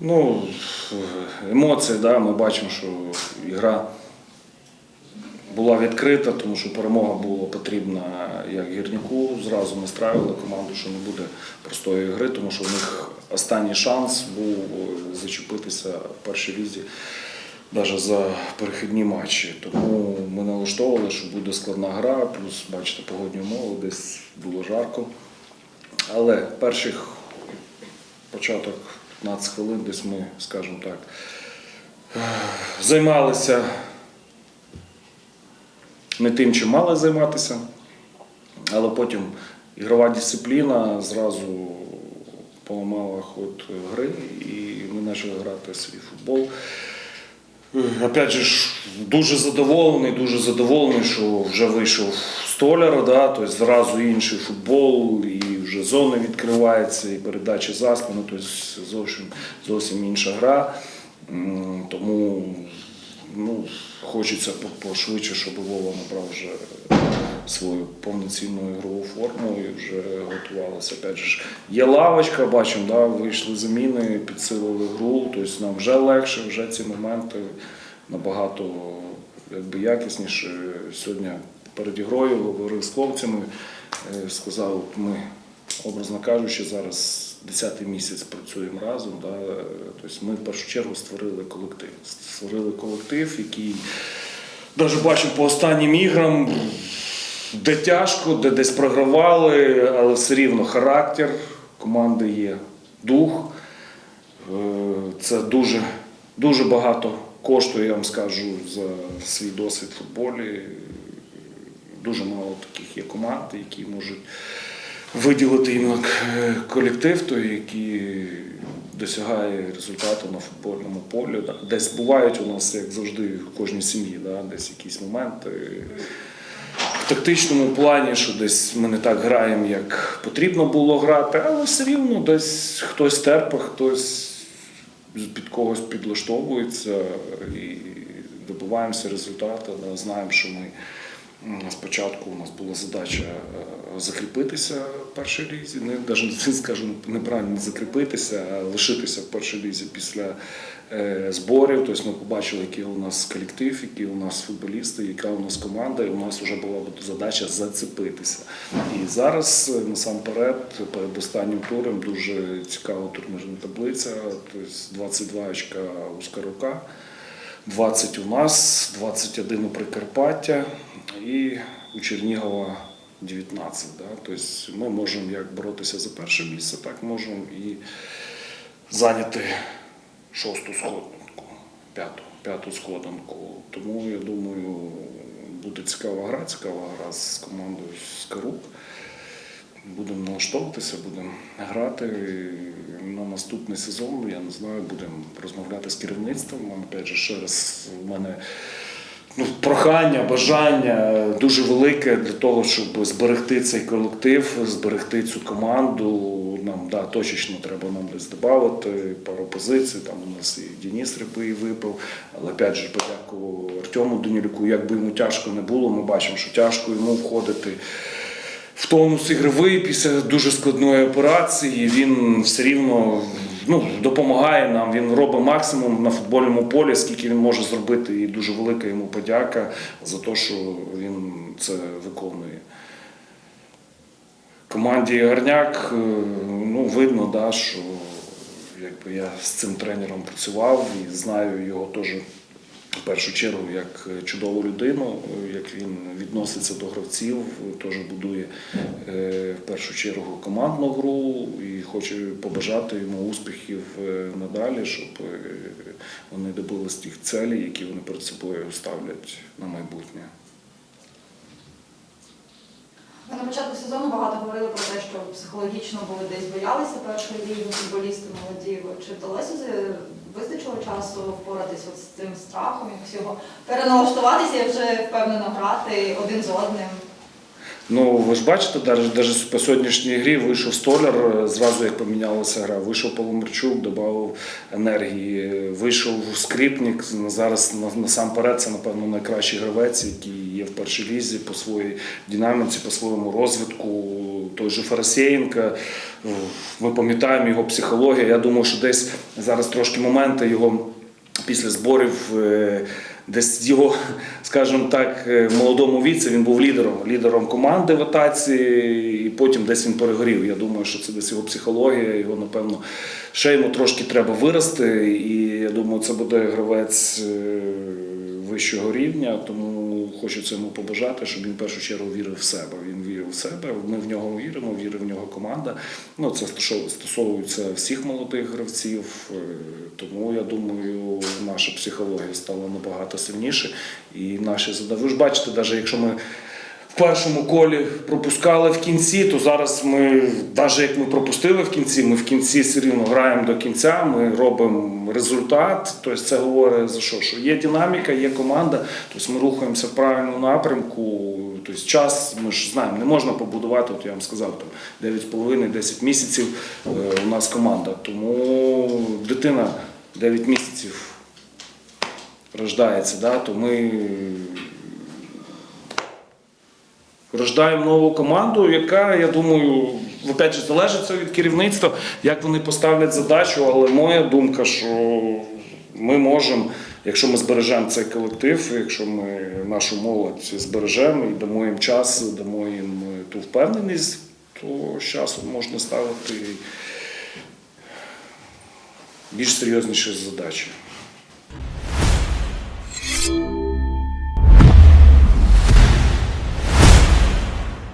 Ну, емоції, да, ми бачимо, що гра була відкрита, тому що перемога була потрібна як гірнику. Зразу ми страювали команду, що не буде простої гри, тому що в них останній шанс був е, зачепитися в першій лізі. Навіть за перехідні матчі. Тому ми налаштовували, що буде складна гра, плюс, бачите, погодні умови, десь було жарко. Але перших початок 15 хвилин десь ми, скажімо так, займалися не тим, чим мали займатися, але потім ігрова дисципліна зразу поламала ход гри, і ми почали грати свій футбол. Опять же, дуже задоволений, дуже задоволений, що вже вийшов столяр, да, тобто зразу інший футбол, і вже зони відкриваються, і передачі за спину, тобто зовсім, зовсім інша гра. Тому ну, хочеться пошвидше, щоб Вова набрав вже свою повноцінну ігрову форму і вже готувалися. Опять же, є лавочка, бачимо, да, вийшли заміни, підсилили гру, тобто нам вже легше, вже ці моменти набагато якби, якісніше. Сьогодні перед ігрою говорив з хлопцями, е, сказав, ми, образно кажучи, зараз 10-й місяць працюємо разом. Да, тобто ми в першу чергу створили колектив. Створили колектив, який навіть бачив по останнім іграм, де тяжко, де десь програвали, але все рівно характер команди є, дух. Е, Це дуже, дуже багато коштує, я вам скажу, за свій досвід в футболі. Дуже мало таких є команд, які можуть виділити іменно колектив, той, який досягає результату на футбольному полі. Десь бувають у нас, як завжди, в кожній сім'ї, десь якісь моменти. Тактичному плані, що десь ми не так граємо, як потрібно було грати, але все рівно десь хтось терпить, хтось під когось підлаштовується і добиваємося результату. Знаємо, що ми спочатку у нас була задача е, закріпитися в першій лізі. Не навіть скажу неправильно не закріпитися, а лишитися в першій лізі після е, зборів. Тобто ми побачили, який у нас колектив, які у нас футболісти, яка у нас команда, і у нас вже була задача зацепитися. І зараз е, насамперед, перед останнім туром, дуже цікава турнірна таблиця. Тобто 22 очка у Скарука. 20 у нас, 21 у Прикарпаття і у Чернігова 19. Да? Тобто ми можемо як боротися за перше місце, так можемо і зайняти шосту сходинку, п'яту, п'яту сходинку. Тому я думаю, буде цікава гра, цікава гра з командою Скарук. Будемо налаштовуватися, будемо грати на наступний сезон. Я не знаю, будемо розмовляти з керівництвом. Опять же, ще раз у мене ну, прохання, бажання дуже велике для того, щоб зберегти цей колектив, зберегти цю команду. Нам да, точечно треба нам десь додати пару позицій. Там у нас і Денис Рибий випав. Але опять же, подяку Артему Данілюку, як би йому тяжко не було, ми бачимо, що тяжко йому входити в тонус ігровий після дуже складної операції. Він все рівно ну, допомагає нам. Він робить максимум на футбольному полі, скільки він може зробити. І дуже велика йому подяка за те, що він це виконує. Команді Гарняк, е, ну, видно, да, що якби я з цим тренером працював і знаю його теж в першу чергу як чудову людину, як він відноситься до гравців, теж будує е, в першу чергу командну гру і хочу побажати йому успіхів е, надалі, щоб е, вони добились тих целей, які вони перед собою ставлять на майбутнє. Ви на початку сезону багато говорили про те, що психологічно ви десь боялися першої ліги, футболісти молоді. Чи вдалося вистачило часу впоратись з цим страхом, якось його переналаштуватися і вже впевнено грати один з одним? Ну, ви ж бачите, навіть, по сьогоднішній грі вийшов столяр, е, зразу як помінялася гра. Вийшов Паломарчук, додав енергії, вийшов скрипник. Зараз насамперед це, напевно, найкращий гравець, який є в першій лізі по своїй динаміці, по своєму розвитку. Той же Фарасєєнка. Ми пам'ятаємо його психологію. Я думаю, що десь зараз трошки моменти його після зборів. е, Десь його, скажімо так, е, в молодому віці він був лідером, лідером команди в атаці, і потім десь він перегорів. Я думаю, що це десь його психологія, його, напевно, ще йому трошки треба вирости. І я думаю, це буде гравець е, вищого рівня. Тому хочеться цьому побажати, щоб він в першу чергу вірив в себе. Він вірив в себе. Ми в нього віримо, вірить в нього команда. Ну це стосовується всіх молодих гравців. Е, Тому я думаю, наша психологія стала набагато сильніше. І наші задачі. Ви ж бачите, навіть якщо ми першому колі пропускали в кінці, то зараз ми, навіть як ми пропустили в кінці, ми в кінці все рівно граємо до кінця, ми робимо результат. Тобто це говорить за що? Що є динаміка, є команда, тобто ми рухаємося в правильному напрямку. Тобто час, ми ж знаємо, не можна побудувати, от я вам сказав, там 9,5-10 місяців е, у нас команда. Тому дитина 9 місяців рождається, да, то ми рождаємо нову команду, яка, я думаю, опять же, залежить від керівництва, як вони поставлять задачу, але моя думка, що ми можемо, якщо ми збережемо цей колектив, якщо ми нашу молодь збережемо і дамо їм час, дамо їм ту впевненість, то з часом можна ставити більш серйозніші задачі.